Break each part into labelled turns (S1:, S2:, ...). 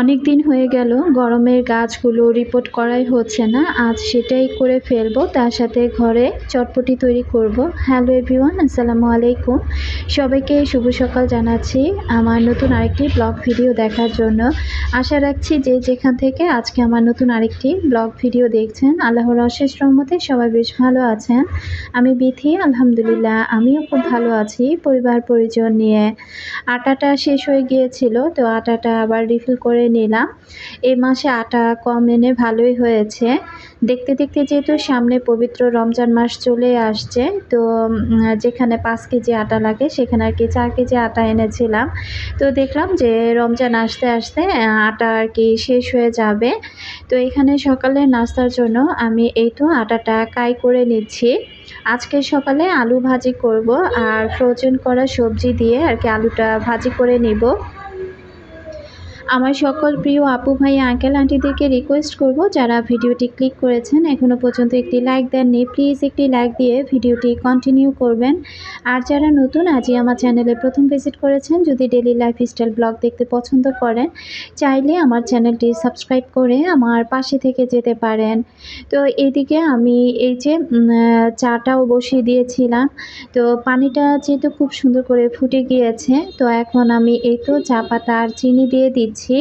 S1: অনেক দিন হয়ে গেল, গরমের গাছগুলো রিপোর্ট করাই হচ্ছে না, আজ সেটাই করে ফেলব, তার সাথে ঘরে চটপটি তৈরি করব। হ্যালো এভরিওয়ান আসসালামু আলাইকুম। সবাইকে শুভ সকাল জানাচ্ছি আমার নতুন আরেকটি ব্লগ ভিডিও দেখার জন্য। আশা রাখছি যে যেখান থেকে আজকে আমার নতুন আরেকটি ব্লগ ভিডিও দেখছেন, আল্লাহর অশেষ রহমতে সবাই বেশ ভালো আছেন। আমি বিথি, আলহামদুলিল্লাহ, আমিও খুব ভালো আছি পরিবার পরিজন নিয়ে। আটাটা শেষ হয়ে গিয়েছিল, তো আটাটা আবার রিফিল করে নিলাম। এই মাসে আটা কম এনে ভালোই হয়েছে। দেখতে দেখতে যেহেতু সামনে পবিত্র রমজান মাস চলে আসছে, তো যেখানে পাঁচ কেজি আটা লাগে, সেখানে আর কি চার কেজি আটা এনেছিলাম। তো দেখলাম যে রমজান আসতে আসতে আটা আর কি শেষ হয়ে যাবে। তো এখানে সকালে নাস্তার জন্য আমি এই তো আটাটা কাই করে নিচ্ছি। আজকে সকালে আলু ভাজি করব আর ফ্রোজেন করা সবজি দিয়ে আর কি আলুটা ভাজি করে নিব। আমার সকল প্রিয় আপু ভাই আঙ্কেল আন্টিদেরকে রিকোয়েস্ট করব যারা ভিডিওটি ক্লিক করেছেন এখনও পর্যন্ত একটি লাইক দেননি প্লিজ একটি লাইক দিয়ে ভিডিওটি কন্টিনিউ করবেন। আর যারা নতুন, আজই আমার চ্যানেলে প্রথম ভিজিট করেছেন, যদি ডেলি লাইফস্টাইল ব্লগ দেখতে পছন্দ করেন, চাইলে আমার চ্যানেলটি সাবস্ক্রাইব করে আমার পাশে থেকে যেতে পারেন। তো এইদিকে আমি এই যে চাটাও বসিয়ে দিয়েছিলাম। তো পানিটা যেহেতু খুব সুন্দর করে ফুটে গিয়েছে, তো এখন আমি এই তো চা পাতা আর চিনি দিয়ে দিচ্ছি। দিচ্ছি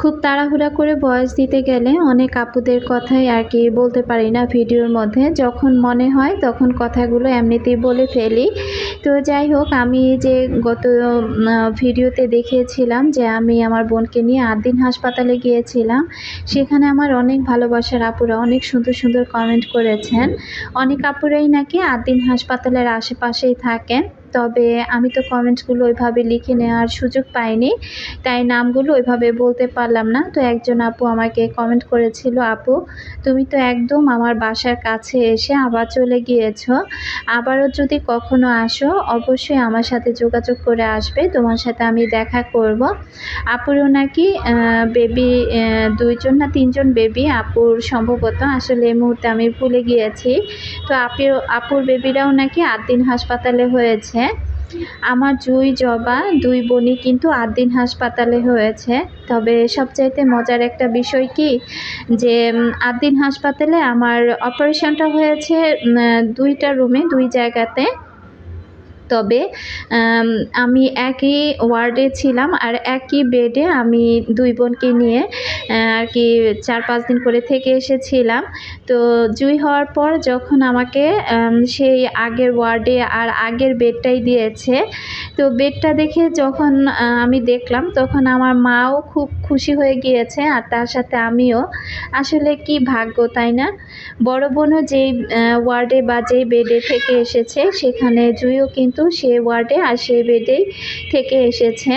S1: খুব তাড়াহুড়া করে বয়স দিতে গেলে অনেক আপুদের কথাই আর কি বলতে পারি না ভিডিওর মধ্যে। যখন মনে হয় তখন কথাগুলো এমনিতেই বলে ফেলি। তো যাই হোক, আমি যে গত ভিডিওতে দেখিয়েছিলাম যে আমি আমার বোনকে নিয়ে আট দিন হাসপাতালে গিয়েছিলাম। সেখানে আমার অনেক ভালোবাসার আপুরা অনেক সুন্দর সুন্দর কমেন্ট করেছেন। অনেক আপুরাই নাকি আট দিন হাসপাতালের আশেপাশেই থাকেন। তবে আমি তো কমেন্টসগুলো ওইভাবে লিখে নেওয়ার সুযোগ পাইনি, তাই নামগুলো ওইভাবে বলতে পারলাম না। তো একজন আপু আমাকে কমেন্ট করেছিল, আপু, তুমি তো একদম আমার বাসার কাছে এসে আবার চলে গিয়েছো। আবারও যদি কখনো আসো, অবশ্যই আমার সাথে যোগাযোগ করে আসবে। তোমার সাথে আমি দেখা করব। আপুরও নাকি বেবি দুইজন না তিনজন বেবি আপুর সম্ভবত আসলে এই মুহূর্তে আমি ভুলে গিয়েছি। তো আপুর আপুর বেবিরাও নাকি আট দিন হাসপাতালে হয়েছে। আমার জুই, জবা দুই বোনই কিন্তু আট দিন হাসপাতালে হয়েছে। তবে সবচাইতে মজার একটা বিষয় কি? যে আট দিন হাসপাতালে আমার অপারেশনটা হয়েছে দুইটা রুমে, দুই জায়গাতে। তবে আমি একই ওয়ার্ডে ছিলাম আর একই বেডে আমি দুই বোনকে নিয়ে আর কি চার পাঁচ দিন করে থেকে এসেছিলাম। তো জুই হওয়ার পর যখন আমাকে সেই আগের ওয়ার্ডে আর আগের বেডটাই দিয়েছে, তো বেডটা দেখে যখন আমি দেখলাম তখন আমার মাও খুব খুশি হয়ে গিয়েছে আর তার সাথে আমিও। আসলে কি ভাগ্য তাই না? বড় বোনও যেই ওয়ার্ডে বা যেই বেডে থেকে এসেছে সেখানে জুইও কিন্তু কিন্তু সে ওয়ার্ডে আর সে বেডেই থেকে এসেছে।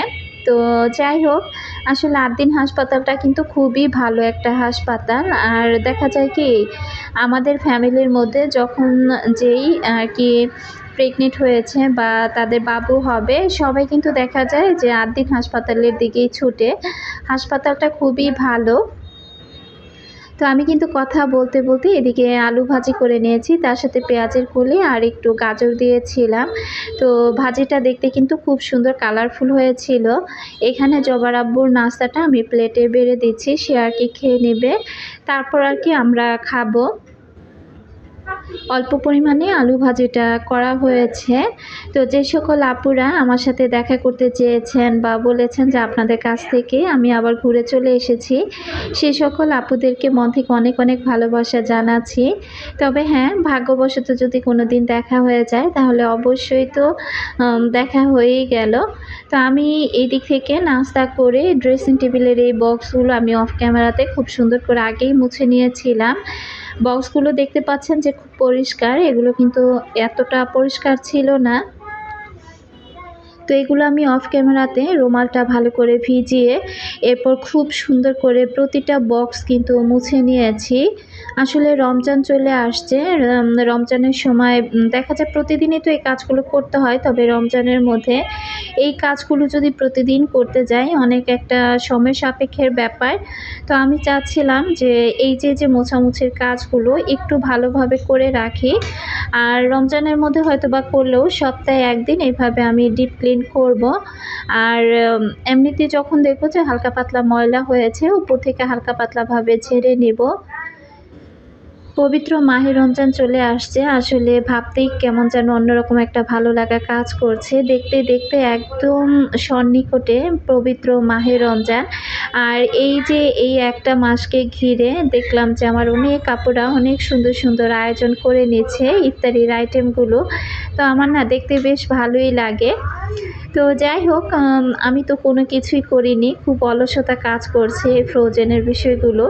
S1: তো যাই হোক, আসলে আদ্দিন হাসপাতালটা কিন্তু খুবই ভালো একটা হাসপাতাল। আর দেখা যায় কি, আমাদের ফ্যামিলির মধ্যে যখন যেই আর কি প্রেগনেন্ট হয়েছে বা তাদের বাবু হবে, সবাই কিন্তু দেখা যায় যে আদ্দিন হাসপাতালের দিকেই ছুটে। হাসপাতালটা খুবই ভালো। তো আমি কিন্তু কথা বলতে বলতে এদিকে আলু ভাজি করে নিয়েছি, তার সাথে পেঁয়াজের কলি আর একটু গাজর দিয়েছিলাম। তো ভাজিটা দেখতে কিন্তু খুব সুন্দর কালারফুল হয়েছিল। এখানে জবার আব্বুর নাস্তাটা আমি প্লেটে বেড়ে দিচ্ছি, সে আর কি খেয়ে নেবে। তারপর আর কি আমরা খাব। অল্প পরিমাণে আলু ভাজিটা করা হয়েছে। তো যে সকল আপুরা আমার সাথে দেখা করতে চেয়েছেন বা বলেছেন যে আপনাদের কাছ থেকে আমি আবার ঘুরে চলে এসেছি, সে সকল আপুদেরকে মন থেকে অনেক অনেক ভালোবাসা জানাচ্ছি। তবে হ্যাঁ ভাগ্যবশত যদি কোনো দিন দেখা হয়ে যায়, তাহলে অবশ্যই তো দেখা হয়েই গেল। তো আমি এই দিক থেকে নাস্তা করে ড্রেসিং টেবিলের এই বক্সগুলো আমি অফ ক্যামেরাতে খুব সুন্দর করে আগেই মুছে নিয়েছিলাম। বক্সগুলো দেখতে পাচ্ছেন যে খুব পরিষ্কার এগুলো কিন্তু এতটা পরিষ্কার ছিল না। তো এগুলো আমি অফ ক্যামেরাতে রুমালটা ভালো করে ভিজিয়ে এরপর খুব সুন্দর করে প্রতিটা বক্স কিন্তু মুছে নিয়েছি। আসলে রমজান চলে আসছে রমজানের সময় দেখা যায় প্রতিদিনই তো এই কাজগুলো করতে হয়, তবে রমজানের মধ্যে এই কাজগুলো যদি প্রতিদিন করতে যাই, অনেক একটা সময় সাপেক্ষের ব্যাপার। তো আমি চাচ্ছিলাম যে এই যে যে মোছামুছির কাজগুলো একটু ভালোভাবে করে রাখি আর রমজানের মধ্যে হয়তো বা করলেও সপ্তাহে একদিন এইভাবে আমি ডিপ ক্লিন করব। আর এমনিতে যখন দেখব যে হালকা পাতলা ময়লা হয়েছে, উপর থেকে হালকা পাতলাভাবে ছেড়ে নেব। পবিত্র মাহে রমজান চলে আসছে। আসলে ভাবতেই কেমন যেন অন্যরকম একটা ভালো লাগা কাজ করছে। দেখতে দেখতে একদম সন্নিকটে পবিত্র মাহে রমজান। আর এই যে এই একটা মাসকে ঘিরে দেখলাম যে আমার অনেক কাপড়া অনেক সুন্দর সুন্দর আয়োজন করে নিচ্ছে ইত্যাদির আইটেমগুলো তো আমার না দেখতে বেশ ভালোই লাগে। তো যাই হোক, আমি তো কোনো কিছুই করিনি। খুব অলসতা কাজ করছে ফ্রোজেনের বিষয়গুলো।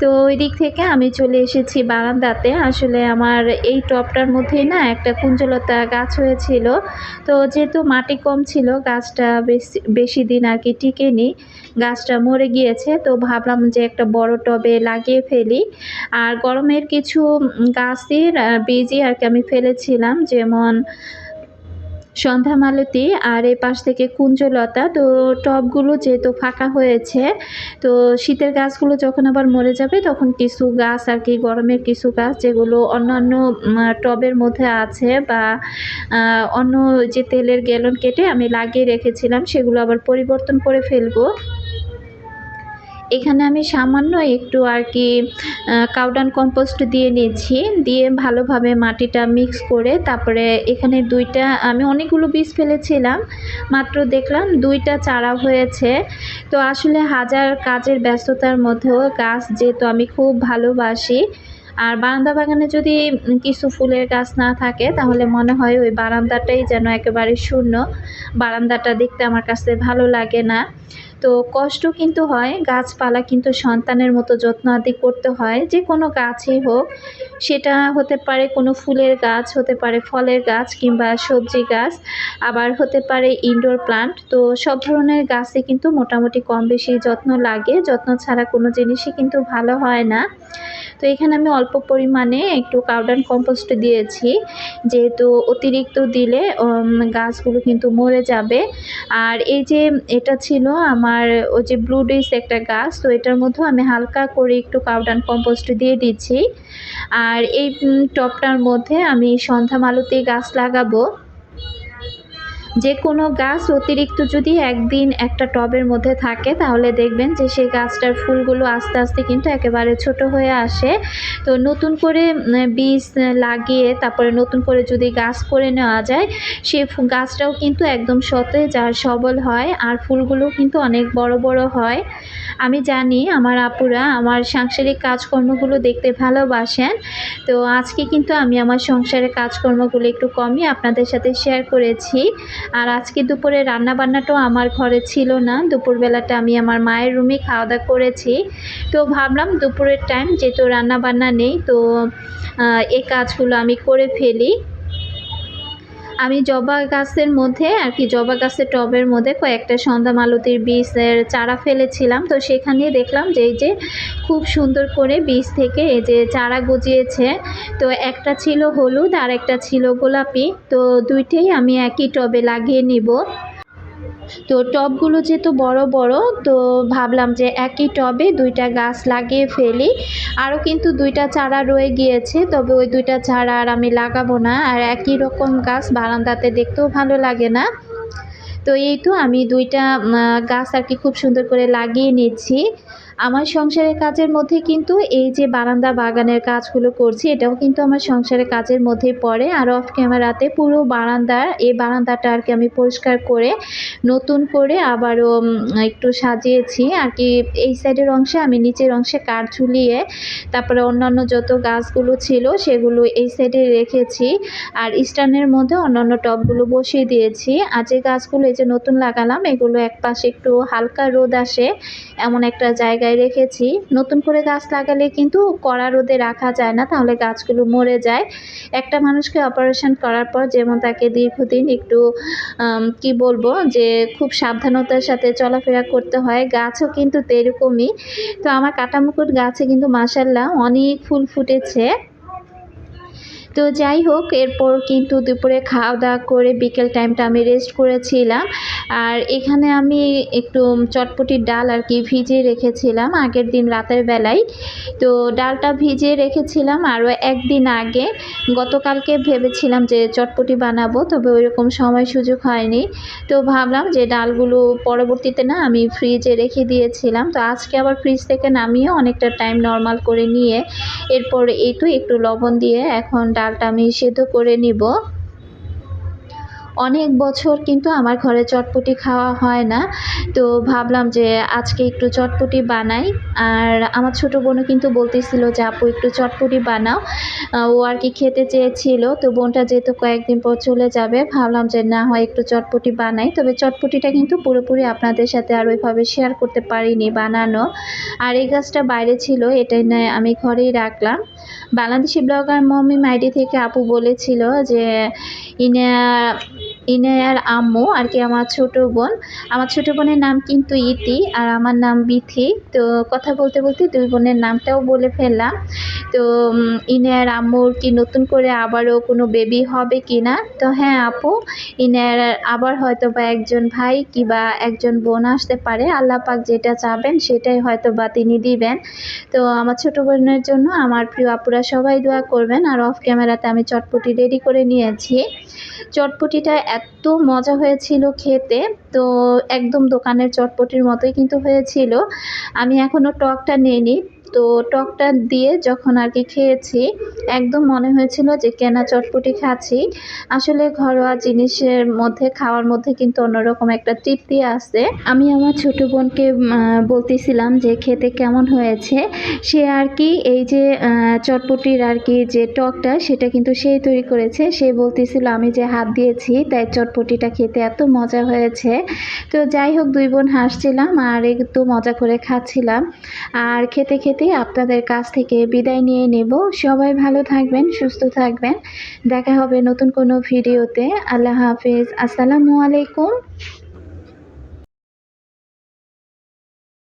S1: তো ওই দিক থেকে আমি চলে এসেছি বারান্দাতে। আসলে আমার এই টবটার মধ্যেই না একটা কুঞ্জলতা গাছ হয়েছিল। তো যেহেতু মাটি কম ছিল, গাছটা বেশি বেশি দিন আর কি টিকেনি। গাছটা মরে গিয়েছে, তো ভাবলাম যে একটা বড় টবে লাগিয়ে ফেলি। আর গরমের কিছু গাছের বীজই আর কি আমি ফেলেছিলাম। যেমন সন্ধ্যা মালতি আর এই পাশ থেকে কুঞ্জলতা, তো টবগুলো যেহেতু ফাঁকা হয়েছে, তো শীতের গাছগুলো যখন আবার মরে যাবে, তখন কিছু গাছ আর কি, গরমের কিছু গাছ যেগুলো অন্যান্য টবের মধ্যে আছে বা অন্য যে তেলের গ্যালন কেটে আমি লাগিয়ে রেখেছিলাম, সেগুলো আবার পরিবর্তন করে ফেলব। এখানে আমি সামান্য একটু আর কি কাউডান কম্পোস্ট দিয়ে নিয়েছি। দিয়ে ভালোভাবে মাটিটা মিক্স করে তারপরে এখানে দুইটা, আমি অনেকগুলো বীজ ফেলেছিলাম, মাত্র দেখলাম দুইটা চারা হয়েছে। তো আসলে হাজার কাজের ব্যস্ততার মধ্যেও গাছ যেহেতু আমি খুব ভালোবাসি, আর বারান্দা বাগানে যদি কিছু ফুলের গাছ না থাকে, তাহলে মনে হয় ওই বারান্দাটাই যেন একেবারে শূন্য। বারান্দাটা দেখতে আমার কাছে ভালো লাগে না। তো কষ্ট কিন্তু হয়, গাছপালা কিন্তু সন্তানের মতো যত্ন আদি করতে হয়, যে কোনো গাছই হোক। সেটা হতে পারে কোনো ফুলের গাছ, হতে পারে ফলের গাছ কিংবা সবজি গাছ, আবার হতে পারে ইনডোর প্লান্ট তো সব ধরনের গাছে কিন্তু মোটামুটি কম বেশি যত্ন লাগে, যত্ন ছাড়া কোনো জিনিসই কিন্তু ভালো হয় না। তো এখানে আমি অল্প পরিমাণে একটু কাউডান কম্পোস্ট দিয়েছি। যেহেতু অতিরিক্ত দিলে গাছগুলো কিন্তু মরে যাবে। আর এই যে এটা ছিল আমার ওই যে ব্লু ডিস একটা গাছ তো এটার মধ্যেও আমি হালকা করে একটু কাউডান কম্পোস্ট দিয়ে দিচ্ছি। আর এই উম, টবটার মধ্যে আমি সন্ধ্যা মালতী গাছ লাগাবো। যে কোনো গাছ অতিরিক্ত যদি একদিন একটা টবের মধ্যে থাকে, তাহলে দেখবেন যে সেই গাছটার ফুলগুলো আস্তে আস্তে কিন্তু একেবারে ছোট হয়ে আসে। তো নতুন করে বীজ লাগিয়ে, তারপরে নতুন করে যদি গাছ করে নেওয়া যায় সেই গাছটাও কিন্তু একদম সতেজ আর সবল হয় আর ফুলগুলো কিন্তু অনেক বড় বড় হয়। আমি জানি আমার আপুরা আমার সাংসারিক কাজকর্মগুলো দেখতে ভালোবাসেন। তো আজকে কিন্তু আমি আমার সংসারের কাজকর্মগুলো একটু কমই আপনাদের সাথে শেয়ার করেছি। আর আজকে দুপুরে রান্না বান্নাটাও আমার ঘরে ছিল না। দুপুরবেলাটা আমি আমার মায়ের রুমে খাওয়া দাওয়া করেছি। তো ভাবলাম দুপুরের টাইম যেহেতু রান্না বান্না নেই, তো এই কাজগুলো আমি করে ফেলি। আমি জবা গাছের মধ্যে আর কি, জবা গাছের টবের মধ্যে কয়েকটা সন্ধ্যা মালতির বীজের চারা ফেলেছিলাম। তো সেখানে দেখলাম যে এই যে খুব সুন্দর করে বীজ থেকে এই যে চারা গজিয়েছে। তো একটা ছিল হলুদ আর একটা ছিল গোলাপি। তো দুইটাই আমি একই টবে লাগিয়ে নিব। তো টবগুলো যেহেতু বড় বড়, তো ভাবলাম যে একই টবে দুইটা গাছ লাগিয়ে ফেলি। আরও কিন্তু দুইটা চারা রয়ে গিয়েছে, তবে ওই দুইটা চারা আর আমি লাগাবো না। আর একই রকম গাছ বারান্দাতে দেখতেও ভালো লাগে না। তো এই তো আমি দুইটা গাছ আর কি খুব সুন্দর করে লাগিয়ে নিচ্ছি। আমার সংসারের কাজের মধ্যে কিন্তু এই যে বারান্দা বাগানের কাজগুলো করছি, এটাও কিন্তু আমার সংসারের কাজের মধ্যে পড়ে। আর অফ ক্যামেরাতে পুরো বারান্দার এই বারান্দাটা আর কি আমি পরিষ্কার করে, নতুন করে আবারও একটু সাজিয়েছি। আর কি এই সাইডের অংশে আমি নিচের অংশে কাঠ ঝুলিয়ে, তারপরে অন্যান্য যত গাছগুলো ছিল সেগুলো এই সাইডে রেখেছি। আর স্ট্যান্ডের মধ্যে অন্যান্য টবগুলো বসিয়ে দিয়েছি। আর যে গাছগুলো এই যে নতুন লাগালাম, এগুলো এক পাশে একটু হালকা রোদ আসে, এমন একটা জায়গায় রেখেছি। নতুন করে গাছ লাগালে কিন্তু কড়া রোদে রাখা যায় না, তাহলে গাছগুলো মরে যায়। একটা মানুষকে অপারেশন করার পর যেমন তাকে দীর্ঘদিন একটু কি বলব, যে খুব সাবধানতার সাথে চলাফেরা করতে হয়। গাছও কিন্তু তেরকমই তো আমার কাটামুকুট গাছে কিন্তু মাসাল্লাহ অনেক ফুল ফুটেছে। তো যাই হোক, এরপর কিন্তু দুপুরে খাওয়া দাওয়া করে বিকেল টাইমটা আমি রেস্ট করেছিলাম। আর এখানে আমি একটু চটপটির ডাল আর কি ভিজিয়ে রেখেছিলাম আগের দিন রাতের বেলায়। তো ডালটা ভিজিয়ে রেখেছিলাম আরও একদিন আগে। গতকালকে ভেবেছিলাম যে চটপটি বানাবো, তবে ওইরকম সময় সুযোগ হয়নি। তো ভাবলাম যে ডালগুলো পরবর্তীতে না আমি ফ্রিজে রেখে দিয়েছিলাম। তো আজকে আবার ফ্রিজ থেকে নামিয়ে অনেকটা টাইম নর্মাল করে নিয়ে, এরপর এই তো একটু লবণ দিয়ে এখন ডালটা আমি সেদ্ধ করে নিব। অনেক বছর কিন্তু আমার ঘরে চটপটি খাওয়া হয় না। তো ভাবলাম যে আজকে একটু চটপটি বানাই। আর আমার ছোটো বোনও কিন্তু বলতেছিল যে, আপু, একটু চটপটি বানাও। ও আর কি খেতে চেয়েছিল। তো বোনটা যেহেতু কয়েকদিন পর চলে যাবে, ভাবলাম যে, না হয় একটু চটপটি বানাই। তবে চটপটিটা কিন্তু পুরোপুরি আপনাদের সাথে আর ওইভাবে শেয়ার করতে পারিনি বানানো। আর এই গাছটা বাইরে ছিল, এটাই নয় আমি ঘরেই রাখলাম। বাংলাদেশি ব্লগার মমি মাইডি থেকে আপু বলেছিল যে, ইনা ইনায়ার আম্মু আর কি আমার ছোট বোন। আমার ছোট বোনের নাম কিন্তু ইতি আর আমার নাম বিথি। তো কথা বলতে বলতে দুই বোনের নামটাও বলে ফেললাম। তো ইনায়ার আম্মুর কি নতুন করে আবারও কোনো বেবি হবে কি না? তো হ্যাঁ আপু, ইনায়ার আবার হয়তো বা একজন ভাই কিবা একজন বোন আসতে পারে। আল্লাহ পাক যেটা চাবেন সেটাই হয়তো বা তিনি দিবেন। তো আমার ছোট বোনের জন্য আমার প্রিয় আপুরা সবাই দোয়া করবেন। আর অফ ক্যামেরাতে আমি চটপটি রেডি করে নিয়েছি। চটপটিটা এত মজা হয়েছিল খেতে। তো একদম দোকানের চটপটির মতোই কিন্তু হয়েছিল। আমি এখনও টকটা নিইনি। তো টকটা দিয়ে যখন আর কি খেয়েছি, একদম মনে হয়েছিল যে কেনা চটপটি খাচ্ছি। আসলে ঘরোয়া জিনিসের মধ্যে, খাওয়ার মধ্যে কিন্তু অন্যরকম একটা তৃপ্তি আছে। আমি আমার ছোট বোনকে বলতেছিলাম যে খেতে কেমন হয়েছে, সে আর কি এই যে চটপটির আর কি যে টকটা, সেটা কিন্তু সেই তৈরি করেছে। সে বলতেছিল, আমি যে হাত দিয়েছি, তাই চটপটিটা খেতে এত মজা হয়েছে। তো যাই হোক, দুই বোন হাসছিলাম আর একটু মজা করে খাচ্ছিলাম। আর খেতে খেতে আপনাদের কাছ থেকে বিদায় নিয়ে নেব। সবাই ভালো থাকবেন, সুস্থ থাকবেন। দেখা হবে নতুন কোনো ভিডিওতে। আল্লাহ হাফিজ। আসসালামু আলাইকুম।